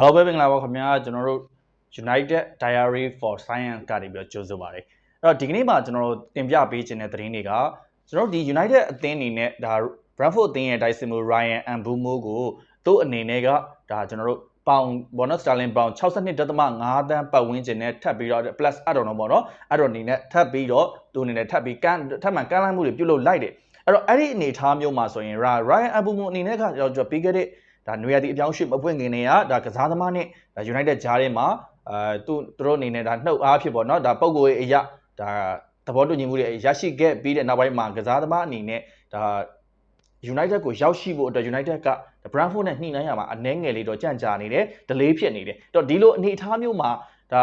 အားလုံးပဲမင်္ဂလာပါခင်ဗျာကျွန်တော်တို့ United Diary for Science ကနေပြီးတော့ကြိုဆိုပါတယ်အဲ့တော့ဒီကနေ့မှာကျွန်တော်တို့တင်ပြပေးခြင်းတဲ့သတင်းတွေကကျွန်တော်တို့ဒီ United အသင်းအနေနဲ့ဒါ Brentford အသင်းရဲ့ Dyson Ryan Ambumo ကိုသူ့အနေနဲ့ကဒါကျွန်တော်တို့ပေါင်ဘောနော်စတာလင်ပေါင်62.5တန်းပတ်ဝန်းကျင်နဲ့ထပ်ပြီးတော့ plus အတော့တော့ပေါ့နော်အဲ့တော့အနေနဲ့ထပ်ပြီးတော့သူအနေနဲ့ထပ်ပြီးကန်းထပ်မှန်ကန်းလိုက်မှုတွေပြုလုပ်လိုက်တယ်အဲ့တော့အဲ့ဒီအနေအထားမျိုးမှာဆိုရင် Ryan Ambumo အနေနဲ့ကကျွန်တော်ပြီးခဲ့တဲ့ ဒါနွေရာသီအပြောင်းရွှေ့မပွင့်ခင်နေရဒါကစားသမားနဲ့ဒါ United ဂျားထဲမှာအဲသူသူတို့အနေနဲ့ဒါနှုတ်အားဖြစ်ပေါ့နော်ဒါပုံကိုယ်အရာဒါသဘောတူညီမှုတွေရရှိခဲ့ပြီးတဲ့နောက်ပိုင်းမှာကစားသမားအနေနဲ့ဒါ United ကိုရောက်ရှိဖို့အတွက် United က Brentford နဲ့ညှိနှိုင်းရမှာအနှဲငယ်လေးတော့ကြန့်ကြာနေတယ် delay ဖြစ်နေတယ်အဲ့တော့ဒီလိုအနေအထားမျိုးမှာဒါ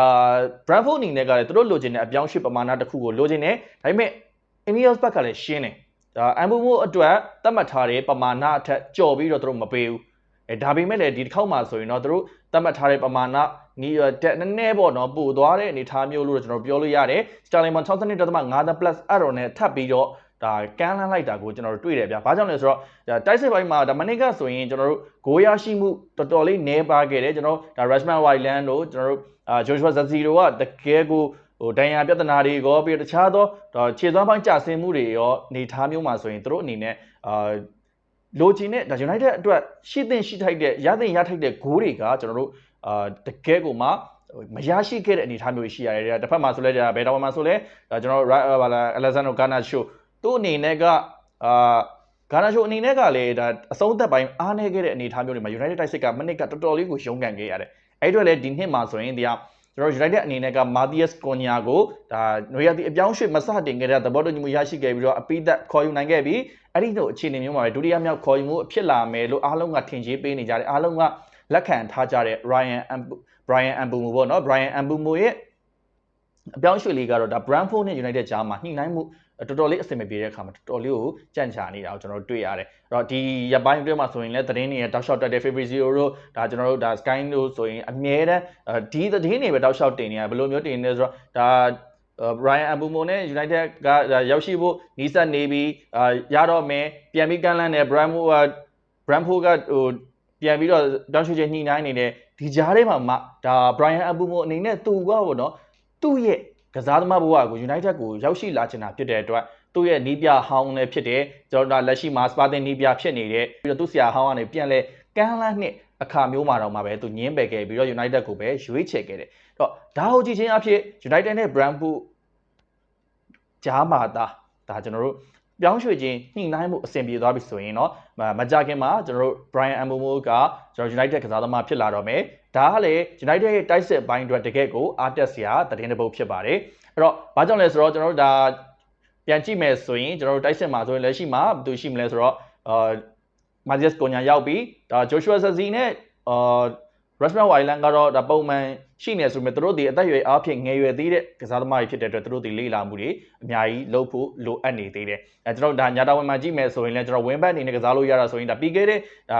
Brentford အနေနဲ့ကလည်းသူတို့လိုချင်တဲ့အပြောင်းရွှေ့ပမာဏတစ်ခုကိုလိုချင်တယ်ဒါပေမဲ့ Ineos ဘက်ကလည်းရှင်းတယ်ဒါ Ambumo အတွက်သတ်မှတ်ထားတဲ့ပမာဏအထက်ကြော်ပြီးတော့သူတို့မပေးဘူး အဲဒါပေမဲ့လည်းဒီတစ်ခေါက်မှာဆိုရင်တော့သူတို့သတ်မှတ်ထားတဲ့ပမာဏနီးတက်နည်းနည်းပေါ့နော်ပို့သွားတဲ့အနေအထားမျိုးလို့ကျွန်တော်ပြောလို့ရတယ် Sterling 62.5တန်း plus အဲ့တော့နဲ့ထပ်ပြီးတော့ဒါကန်းလန်းလိုက်တာကိုကျွန်တော်တို့တွေ့တယ်ဗျာ။ဘာကြောင့်လဲဆိုတော့တိုက်စစ်ပိုင်းမှာဒါမနစ်ကဆိုရင်ကျွန်တော်တို့ဂိုးရရှိမှုတော်တော်လေးနည်းပါခဲ့တယ်ကျွန်တော်တို့ဒါ Rashman Wildland တို့ကျွန်တော်တို့အာ Joshua Zaziro ကတကယ်ကိုဟိုဒဏ်ရာပြဿနာတွေရောပြီးတော့တခြားသောခြေသွမ်းပိုင်းကျဆင်းမှုတွေရောနေထားမျိုးမှာဆိုရင်တို့အနေနဲ့အာ လိုချင်တဲ့ဒါ United အတွက်ရှိသင့်ရှိထိုက်တဲ့ရသင့်ရထိုက်တဲ့ဂိုးတွေကကျွန်တော်တို့အာတကယ်ကိုမှမရရှိခဲ့တဲ့အနေအထားမျိုးရှိရတယ်တစ်ဖက်မှာဆိုလဲဘယ်တော့မှဆိုလဲကျွန်တော်ဘာလာ Alexander Garnacho သူ့အနေနဲ့ကအာဂါနာရှိုအနေနဲ့ကလည်းဒါအဆုံးသက်ပိုင်းအားနည်းခဲ့တဲ့အနေအထားမျိုးတွေမှာ United တိုက်စစ်ကမိနစ်ကတော်တော်လေးကိုရုန်းကန်ခဲ့ရတယ်။အဲ့အတွက်လည်းဒီနှစ်မှာဆိုရင်တရား ကျွန်တော် United အနေနဲ့က Matthias Cunha ကိုဒါနွေရာသီအပြောင်းရွှေ့မစတင်ခဲ့တဲ့သဘောတူညီမှုရရှိခဲ့ပြီးတော့အပိသက်ခေါ်ယူနိုင်ခဲ့ပြီးအဲ့ဒီလိုအခြေအနေမျိုးမှာပဲဒုတိယမြောက်ခေါ်ယူမှုဖြစ်လာမယ်လို့အားလုံးကထင်ကြေးပေးနေကြတယ်အားလုံးကလက်ခံထားကြတဲ့ Ryan Brian Ambumo ပေါ့နော် Brian Ambumo ရဲ့ အပြောင်းရွှေ့လေးကတော့ဒါ Brentford နဲ့ United ကြားမှာညှိနှိုင်းမှုတော်တော်လေးအဆင်မပြေတဲ့အခါမှာတော်တော်လေးကိုကြန့်ကြာနေတာကိုကျွန်တော်တို့တွေ့ရတယ်အဲ့တော့ဒီရပိုင်းအတွင်းမှာဆိုရင်လည်းသတင်းတွေတောက်လျှောက်တက်တဲ့ Fabrizio တို့ဒါကျွန်တော်တို့ဒါ Sky တို့ဆိုရင်အမြဲတမ်းဒီသတင်းတွေပဲတောက်လျှောက်တင်နေရဘယ်လိုမျိုးတင်နေဆိုတော့ဒါ Brian Abumo နဲ့ United ကရောက်ရှိဖို့နီးစပ်နေပြီးအာရတော့မယ်ပြန်ပြီးကမ်းလှမ်းတယ် Bramo Bramfo ကဟိုပြန်ပြီးတော့တောင်းရွှေချင်းညှိနှိုင်းနေတယ်ဒီကြားထဲမှာမှဒါ Brian Abumo အနေနဲ့သူကပေါ့နော် သူ့ရဲ့ကစားသမားဘဝကို United ကိုရောက်ရှိလာချင်တာဖြစ်တဲ့အတွက်သူ့ရဲ့နီးပြဟောင်းလည်းဖြစ်တယ်ကျွန်တော်လက်ရှိမှာ Sporting နီးပြဖြစ်နေတယ်ပြီးတော့သူ့ဆရာဟောင်းကနေပြန်လဲကမ်းလန်းနဲ့အခါမျိုးမှာတော့မှပဲသူညင်းပယ်ခဲ့ပြီးတော့ United ကိုပဲရွေးချယ်ခဲ့တယ်အဲ့တော့ဒါဟုတ်ကြည့်ချင်းအဖြစ် United နဲ့ Brandwood ကြားမှာသာဒါကျွန်တော်တို့ပြောင်းရွှေ့ခြင်းညှိနှိုင်းမှုအဆင်ပြေသွားပြီဆိုရင်တော့မကြခင်မှာကျွန်တော်တို့ Brian Mbomo ကကျွန်တော် United ကစားသမားဖြစ်လာတော့မယ် ဒါကလေ United ရဲ့တိုက်စစ်ပိုင်းအတွက်တကယ့်ကိုအားတက်စရာသတင်းတစ်ပုဒ်ဖြစ်ပါတယ်အဲ့တော့ဘာကြောင့်လဲဆိုတော့ကျွန်တော်တို့ဒါပြန်ကြည့်မယ်ဆိုရင်ကျွန်တော်တို့တိုက်စစ်မှာဆိုရင်လက်ရှိမှာဘယ်သူရှိမလဲဆိုတော့အာမာဂျက်ကိုညာရောက်ပြီးဒါ Joshua Zazi နဲ့အာ Rasmus Hojlund ကတော့ဒါပုံမှန်ရှိနေဆိုပေမဲ့သူတို့ဒီအသက်အရွယ်အားဖြင့်ငယ်ရွယ်သေးတဲ့ကစားသမားတွေဖြစ်တဲ့အတွက်သူတို့ဒီလေ့လာမှုတွေအများကြီးလုပ်ဖို့လိုအပ်နေသေးတယ်အဲကျွန်တော်ဒါညာတာဝင်မှာကြည့်မယ်ဆိုရင်လည်းကျွန်တော်ဝင်းဘက်အနေနဲ့ကစားလို့ရတာဆိုရင်ဒါပြီးခဲ့တဲ့ဒါ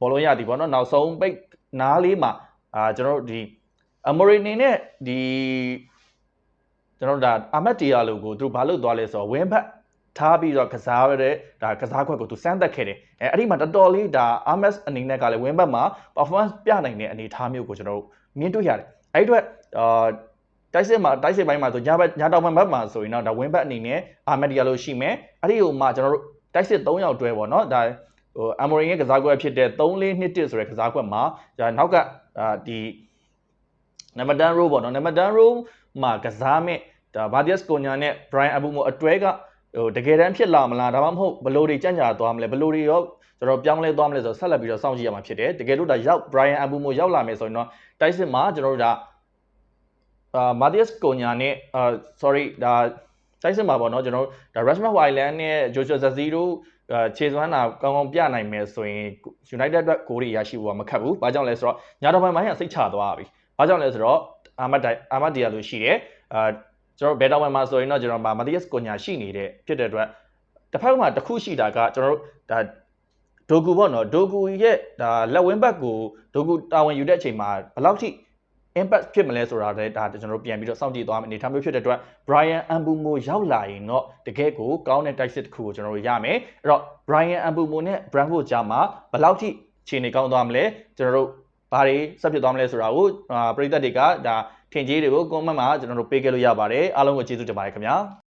ဘောလုံးရသည်ပေါ့နော်နောက်ဆုံးပိတ် နားလေးမှာအာကျွန်တော်တို့ဒီအမေရိနေနဲ့ဒီကျွန်တော်တို့ဒါအာမတ်တီယာလိုကိုသူတို့ဘာလုပ်သွားလဲဆိုတော့ဝင်းဘက်ထားပြီးတော့ကစားရတဲ့ဒါကစားခွက်ကိုသူစမ်းသပ်ခဲ့တယ်အဲအဲ့ဒီမှာတော်တော်လေးဒါ RMS အနေနဲ့ကလည်းဝင်းဘက်မှာ performance ပြနိုင်တဲ့အနေအထားမျိုးကိုကျွန်တော်တို့မြင်တွေ့ရတယ်အဲ့ဒီအတွက်အာတိုက်စစ်မှာတိုက်စစ်ပိုင်းမှာဆိုညာဘက်ညာတောင်ဘက်မှာဆိုရင်တော့ဒါဝင်းဘက်အနေနဲ့အာမက်ဒီယာလို့ရှိမယ်အဲ့ဒီဟိုမှာကျွန်တော်တို့တိုက်စစ်3ယောက်တွဲပေါ့နော်ဒါ ဟိုအမေရိကန်ကစားကွက်ဖြစ်တဲ့3-2-1ဆိုတဲ့ကစားကွက်မှာဒါနောက်ကအာဒီနမဒန်ရိုးပေါ့နော်နမဒန်ရိုးမှာကစားမဲ့ဒါဘာဒီယက်ကိုညာနဲ့ Brian Abumo အတွဲကဟိုတကယ်တမ်းဖြစ်လာမလားဒါမှမဟုတ်ဘလို့တွေကြံ့ကြာသွားမလဲဘလို့တွေရောကျွန်တော်ပြောင်းလဲသွားမလဲဆိုတော့ဆက်လက်ပြီးတော့စောင့်ကြည့်ရမှာဖြစ်တယ်တကယ်လို့ဒါရောက် Brian Abumo ရောက်လာမယ်ဆိုရင်တော့တိုက်စစ်မှာကျွန်တော်တို့ဒါအာ Matthias Cunha နဲ့အာ sorry ဒါ တိုက်စစ်မှာပေါ့နော်ကျွန်တော်တို့ဒါ Rasmus Hojlund နဲ့ Joshua Zaziro ခြေစွမ်းတာကောင်းကောင်းပြနိုင်မယ်ဆိုရင် United အတွက်ဂိုးတွေရရှိဖို့ကမခက်ဘူး။ဘာကြောင့်လဲဆိုတော့ညာတော်ပိုင်းမှာစိတ်ချသွားပြီ။ဘာကြောင့်လဲဆိုတော့အာမတ်အာမတ်ဒီယာလိုရှိတယ်။အာကျွန်တော်ဘယ်တော့မှဆိုရင်တော့ကျွန်တော်မတီးယက်ကိုညာရှိနေတဲ့ဖြစ်တဲ့အတွက်တစ်ဖက်မှာတစ်ခုရှိတာကကျွန်တော်တို့ဒါဒိုကူပေါ့နော်ဒိုကူရဲ့ဒါလက်ဝင်းဘက်ကိုဒိုကူတာဝန်ယူတဲ့အချိန်မှာဘယ်လောက်ထိ impact ဖြစ်မလဲဆိုတာလည်းဒါကျွန်တော်တို့ပြန်ပြီးတော့စောင့်ကြည့်သွားမယ်အနေထားမျိုးဖြစ်တဲ့အတွက် Brian Ambumo ရောက်လာရင်တော့တကယ်ကိုကောင်းတဲ့ type တစ်ခုကိုကျွန်တော်တို့ရမယ်အဲ့တော့ Brian Ambumo နဲ့ Brentford ကြားမှာဘယ်လောက်ထိခြေနေကောင်းသွားမလဲကျွန်တော်တို့ဘာတွေဆက်ဖြစ်သွားမလဲဆိုတာကိုအာပရိသတ်တွေကဒါထင်ကြီးတွေကို comment မှာကျွန်တော်တို့ပေးခဲ့လို့ရပါတယ်အားလုံးကိုကျေးဇူးတင်ပါတယ်ခင်ဗျာ